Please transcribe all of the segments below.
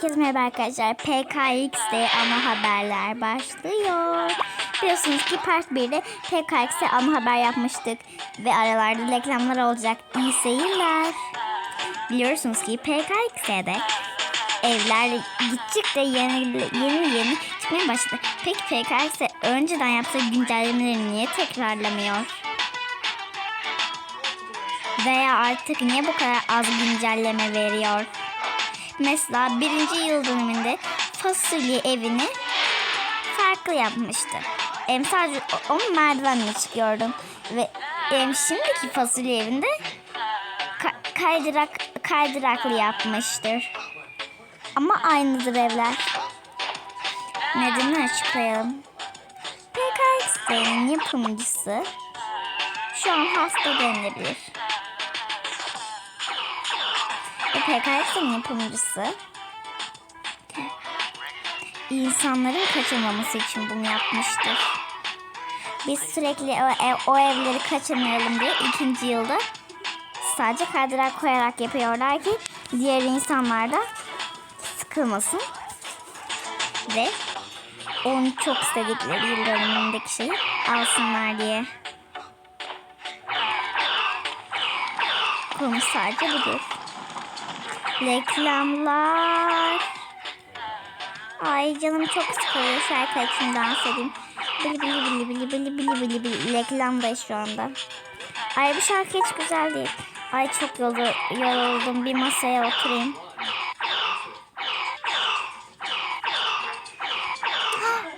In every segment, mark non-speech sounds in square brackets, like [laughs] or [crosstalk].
Herkese merhaba arkadaşlar. PKX'de ana haberler başlıyor. Biliyorsunuz ki part 1'de PKX'e ana haber yapmıştık. Ve aralarda reklamlar olacak. İyi seyirler. Biliyorsunuz ki PKX'de evler gittikçe yeni yeni yeni çıkmaya başladı. Peki PKX önceden yaptığı güncellemeleri niye tekrarlamıyor? Veya artık niye bu kadar az güncelleme veriyor? Mesela birinci yıl dönümünde fasulye evini farklı yapmıştı. Em sadece o- onun merdivenle çıkıyordum. Ve em şimdiki fasulye evinde ka- kaydırak kaydıraklı yapmıştır. Ama aynıdır evler. Nedenini açıklayalım. PKX'nin yapımcısı şu an hasta denilebilir. PKX'in yapımcısı insanların kaçırmaması için bunu yapmıştır. Biz sürekli o, ev, o evleri kaçırmayalım diye ikinci yılda sadece kaydırak koyarak yapıyorlar ki diğer insanlar da sıkılmasın ve onu çok istedikleri yıl dönümündeki şeyi alsınlar diye. Konu sadece budur. Reklamlar. Ay canım çok sıkılıyor şarkı açayım dans edeyim. Bili bili bili bili bili bili bili bili reklamdayız şu anda. Ay bu şarkı hiç güzel değil. Ay çok yorul- yoruldum bir masaya oturayım.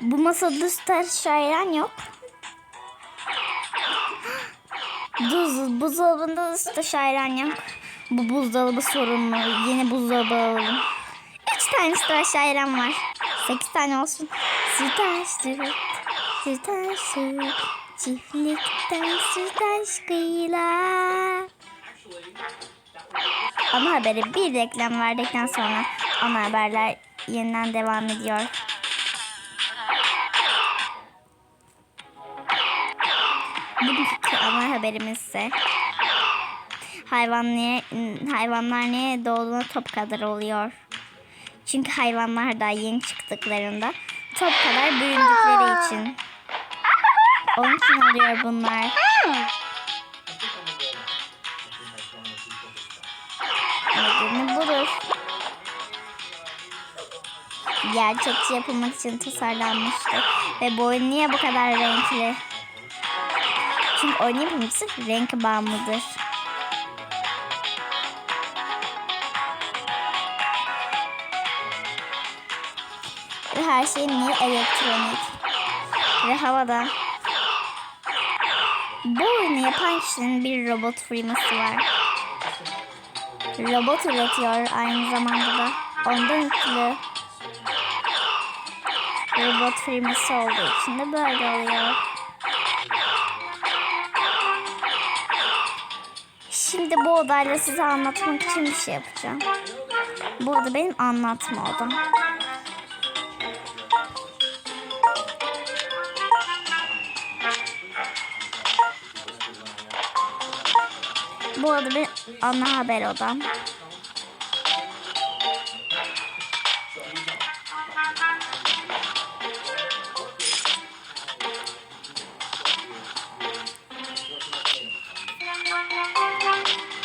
Bu masada star şairan yok. Buz, buzdolabında da star şairan yok. Bu buzdolabı sorunlu. Yeni buzdolabı alalım. Üç tane star şairan var. Sekiz tane olsun. Süt aştık, süt. Çiftlikten süt aşkıyla. Ana haberi bir reklam verdikten sonra ana haberler yeniden devam ediyor. Bugünkü ana haberimiz ise hayvanlar, hayvanlar niye doğduğunda top kadar oluyor. Çünkü hayvanlar daha yeni çıktıklarında top kadar büyüdükleri için. Onun için oluyor bunlar. Nedeni budur. Gerçekçi yapılmak için tasarlanmıştı. Ve bu oyun niye bu kadar renkli? Çünkü oyun yapımcısı renk bağımlıdır. Her şey niye elektronik? Ve havada. Bu oyunu yapan kişinin bir robot firması var. Robot üretiyor aynı zamanda da. Ondan ötürü robot firması olduğu için de böyle oluyor. Şimdi bu odayla size anlatmak için bir şey yapacağım. Bu oda benim anlatma odam. Bu oda benim ana haber odam.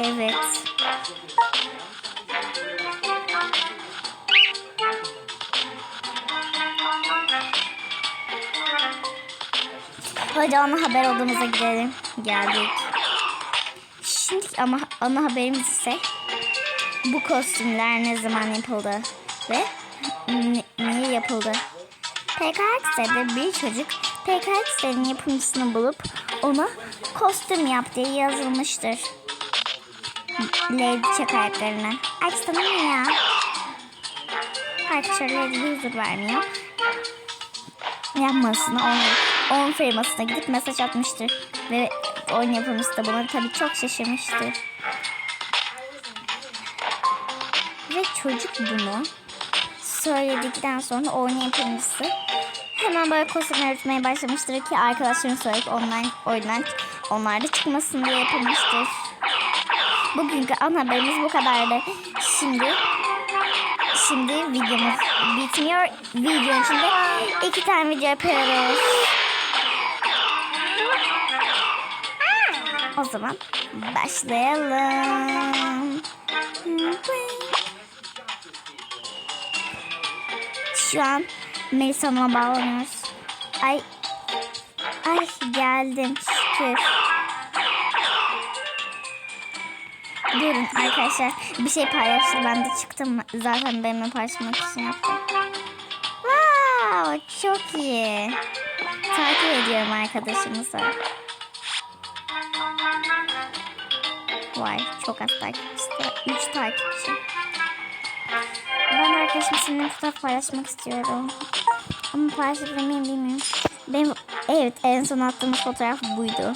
Evet. Hadi ana haber odamıza gidelim. Geldik. Şimdi ama ana haberimiz ise bu kostümler ne zaman yapıldı ve niye yapıldı? PKX'de bir çocuk PKX'lerin yapımcısını bulup ona kostüm yap diye yazılmıştır. Lady çek ayaklarına. Açsana ya? Arkadaşlar Lady huzur vermiyor. Yapmasına onun, onun firmasına gidip mesaj atmıştır. Ve oyun yapımcısı da buna tabii çok şaşırmıştır. Ve çocuk bunu söyledikten sonra oyun yapımcısı hemen böyle kostüm üretmeye başlamıştır ki arkadaşlarını söyleyip online oyundan onlar da çıkmasın diye yapılmıştır. Bugünkü ana haberimiz bu kadardı. Şimdi şimdi videomuz bitmiyor. Videonun içinde iki tane video yapıyoruz. O zaman başlayalım. Şu an Melisa Hanım'a bağlanıyoruz. Ay. Ay geldim şükür. Durun arkadaşlar bir şey paylaştı ben de çıktım zaten benimle paylaşmak için yaptım. Wow çok iyi. Takip ediyorum arkadaşımızı. Vay çok az takipçisi. 3 takipçi. Ben arkadaşım seninle fotoğraf paylaşmak istiyorum. Ama paylaşabilir miyim bilmiyorum. Benim evet en son attığım fotoğraf buydu.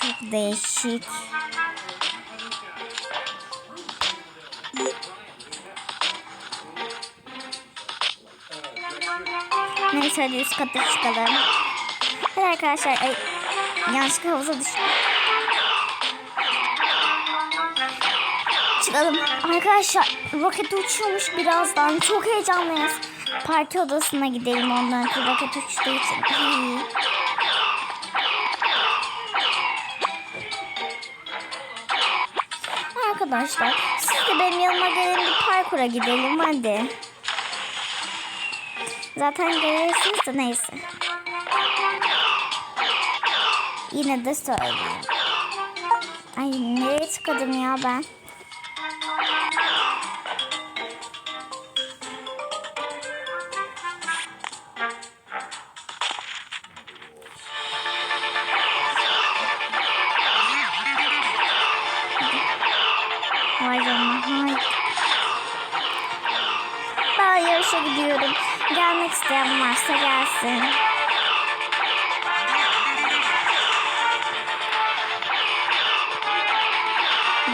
Çok değişik. Neyse hadi üst kata çıkalım. Hadi arkadaşlar ay, yanlışlıkla havuza düştüm. Çıkalım. Arkadaşlar roket uçuyormuş birazdan. Çok heyecanlıyız. Parti odasına gidelim ondan önce roket uçtuğu için. [laughs] Arkadaşlar siz de benim yanıma gelin bir parkura gidelim hadi. Zaten görürsünüz de neyse. Yine de söyleyeyim. Ay nereye tıkladım ya ben? Vay canına. Vay. Ben yarışa gidiyorum. Gelmek isteyen varsa gelsin.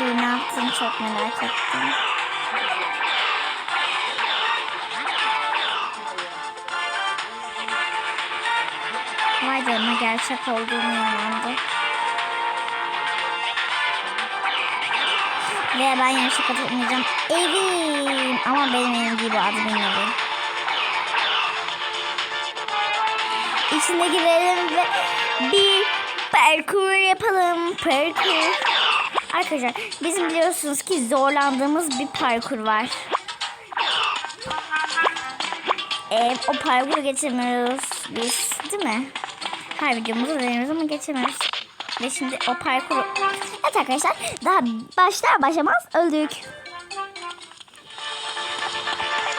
Dur ne yaptın çok merak ettim. Vay canına gerçek olduğunu inandı. Ve ben yarışa katılmayacağım. Evim. Ama benim evim değil bu admin evi. İçine girelim ve bir parkur yapalım. Parkur. Arkadaşlar bizim biliyorsunuz ki zorlandığımız bir parkur var. Ee, o parkuru geçemiyoruz biz değil mi? Her videomuzda deniyoruz ama geçemiyoruz. Ve şimdi o parkuru... Evet arkadaşlar daha başlar başlamaz öldük.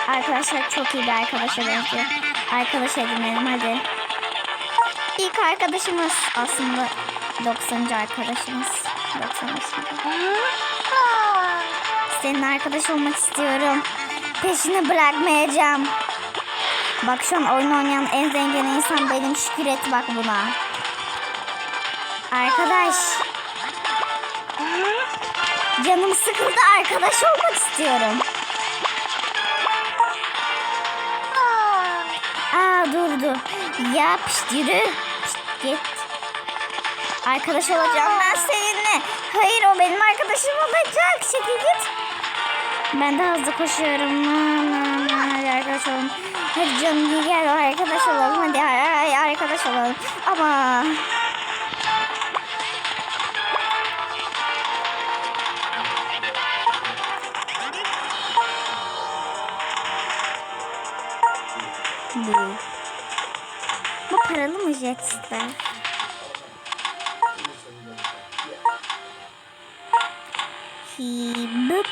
Arkadaşlar çok iyi bir arkadaşa benziyor. Arkadaş edinelim hadi. İlk arkadaşımız aslında 90. arkadaşımız. 95. Senin arkadaş olmak istiyorum. Peşini bırakmayacağım. Bak şu an oyun oynayan en zengin insan benim şükür et bak buna. Arkadaş. Canım sıkıldı arkadaş olmak istiyorum. Aa durdu. Ya pişt yürü. Pişt, git. Arkadaş olacağım ben seninle. Hayır o benim arkadaşım olacak. Çekil git. Ben de hızlı koşuyorum. Hadi arkadaş olalım. Hadi canım gel arkadaş olalım. Hadi arkadaş olalım. Ama bu. Bu paralı mı bıp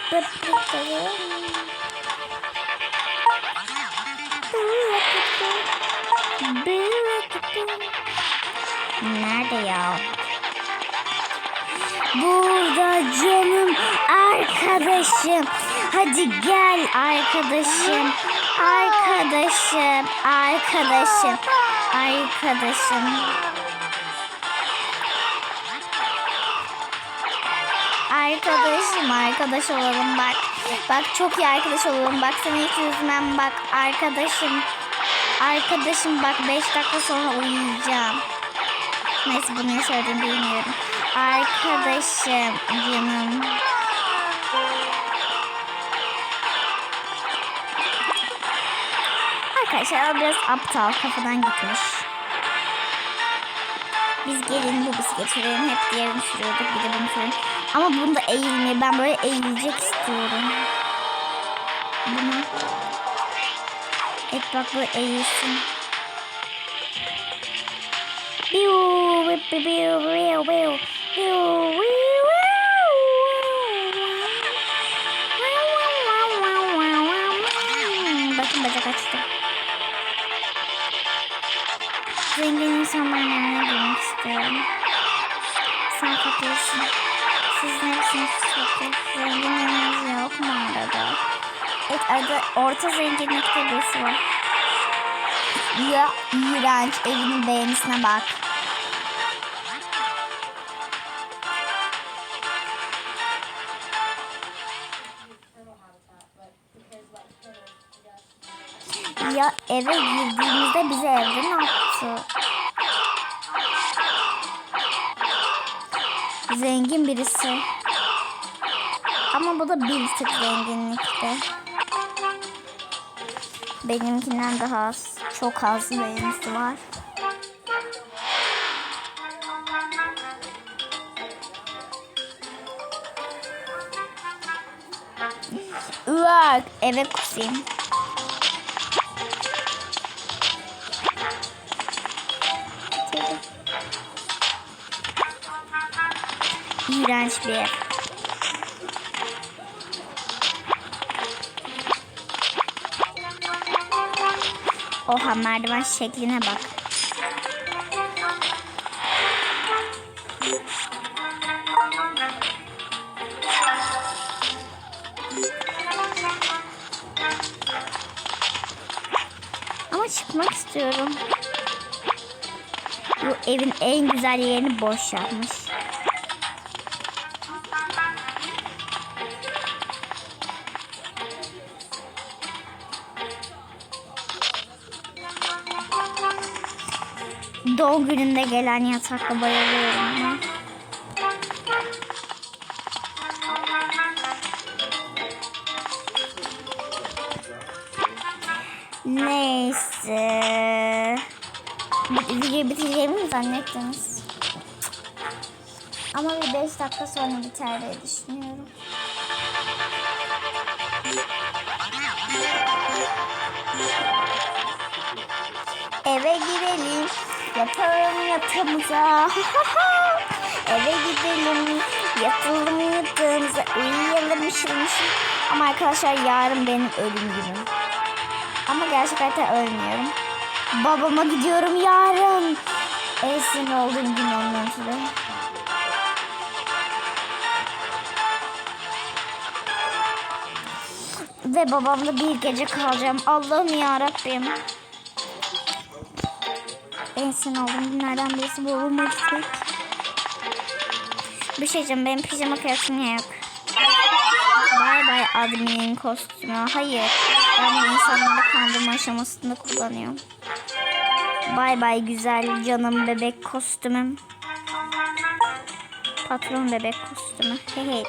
Nerede ya? Burada canım arkadaşım. Hadi gel arkadaşım. Arkadaşım. Arkadaşım. Arkadaşım. Arkadaşım arkadaş olalım bak. Bak çok iyi arkadaş olalım. Bak sana hiç üzmem bak arkadaşım. Arkadaşım bak 5 dakika sonra uyuyacağım. Neyse bunu ne bilmiyorum. Arkadaşım canım. Arkadaşlar o biraz aptal kafadan gitmiş. Biz gelin bu bisikletlerin hep diğerini sürüyorduk bir de bunu sürüyorum. Ama bunda eğilmiyor. Ben böyle eğilecek istiyorum. Bunu. Evet bak böyle eğilsin. Biu, biu, biu, biu, biu, biu, biu. Bakın bacak açtı. Zengin insanların yanına girmek istiyorum. Sen fakirsin. Siz neresiniz fakir? Zenginleriniz yok mu arada? Evet arada orta zenginlikte birisi var. Ya iğrenç evinin beğenisine bak. Ya eve girdiğimizde bizi evden attı. Zengin birisi. Ama bu da bir tık zenginlikte. Benimkinden daha az. Çok az beğenisi var. Bak eve kusayım. İğrenç bir ev. Oha merdiven şekline bak. Ama çıkmak istiyorum. Bu evin en güzel yerini boş yapmış. Doğum gününde gelen yatakla bayılıyorum ama. Neyse. Videoyu bitireceğimi mi zannettiniz? Ama bir 5 dakika sonra biter diye düşünüyorum. Eve girelim. Yatalım yatağımıza. Eve gidelim. Yatalım yatağımıza. Uyuyalım mışıl. Ama arkadaşlar yarın benim ölüm günüm. Ama gerçekten ölmüyorum. Babama gidiyorum yarın. En sinir olduğum gün ondan sonra. Ve babamla bir gece kalacağım. Allah'ım ya Rabbim. En sinir olduğum günlerden birisi babama gitmek. Bir şey diyeceğim benim pijama kıyafetim yok. Bay bay adminin kostümü. Hayır. Ben bunu insanları kandırma aşamasında kullanıyorum. Bay bay güzel canım bebek kostümüm. Patron bebek kostümü. Hey.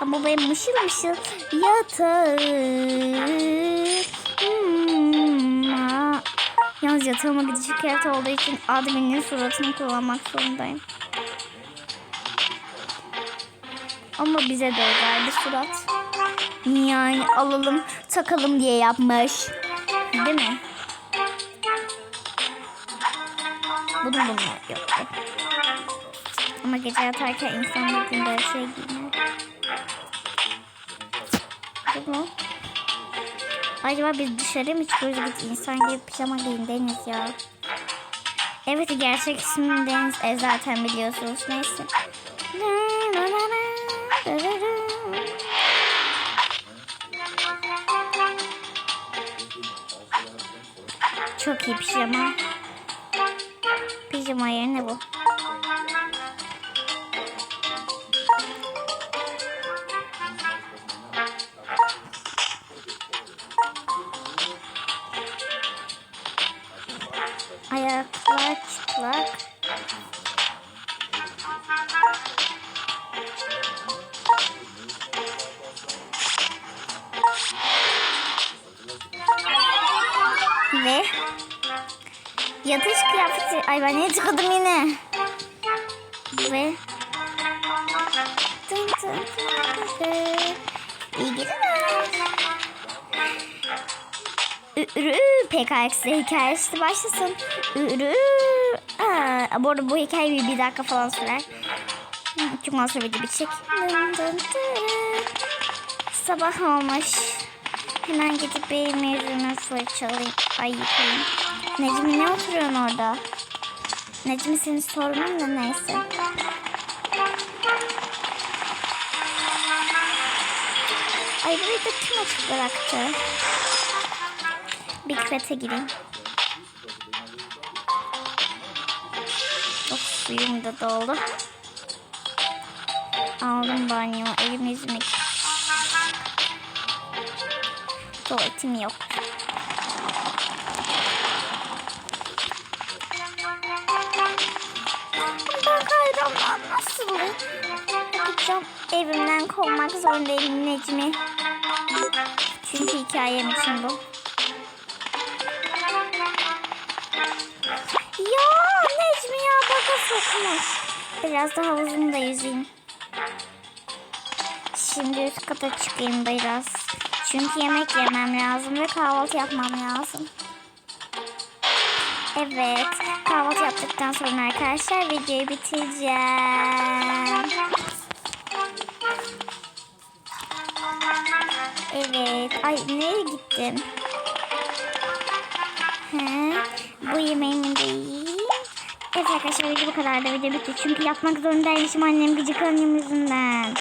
Ama benim mışıl mışıl yatağım. Yatağıma gidecek yer olduğu için adminin suratını kullanmak zorundayım. Ama bize de özel bir surat. Yani alalım takalım diye yapmış. Değil mi? Bunun bunlar yoktu. Ama gece yatarken insan bugün böyle şey giymiyor. Bu mu? Acaba biz dışarı mı çıkıyoruz git insan gibi pijama giyin Deniz ya. Evet gerçek ismim Deniz e, zaten biliyorsunuz neyse. Çok iyi pijama. Pijama yerine bu. Ayaklar çıplak. Ve yatış kıyafeti. Ay ben niye çıkadım yine? Ve tın tın tın tın. İyi geceler. Ürü PKX hikayesi başlasın. Ürü. Aa, bu arada bu hikaye bir, bir dakika falan sürer. Az sonra video bitecek. Sabah olmuş. Hemen gidip benim yüzümü fırçalayayım. Ay yıkayayım. Necmi ne oturuyorsun orada? Necmi senin sorunun da neyse. Ay burayı da kim açık bıraktı? Bir gireyim. Of suyum da doldu. Aldım banyo. Elim yüzümü Tuvaletim yok. Ben kayramdan nasıl yapacağım? Evimden kovmak zorundayım Necmi. Çünkü hikayem için bu. Baka sokmuş. Biraz da havuzumda yüzeyim. Şimdi üst kata çıkayım biraz. Çünkü yemek yemem lazım ve kahvaltı yapmam lazım. Evet, kahvaltı yaptıktan sonra arkadaşlar videoyu bitireceğim. Evet, ay nereye gittim? He, bu yemeğimi de yiyeyim. Evet arkadaşlar bu kadar da video bitti. Çünkü yapmak zorundaymışım annem gıcık annem yüzünden.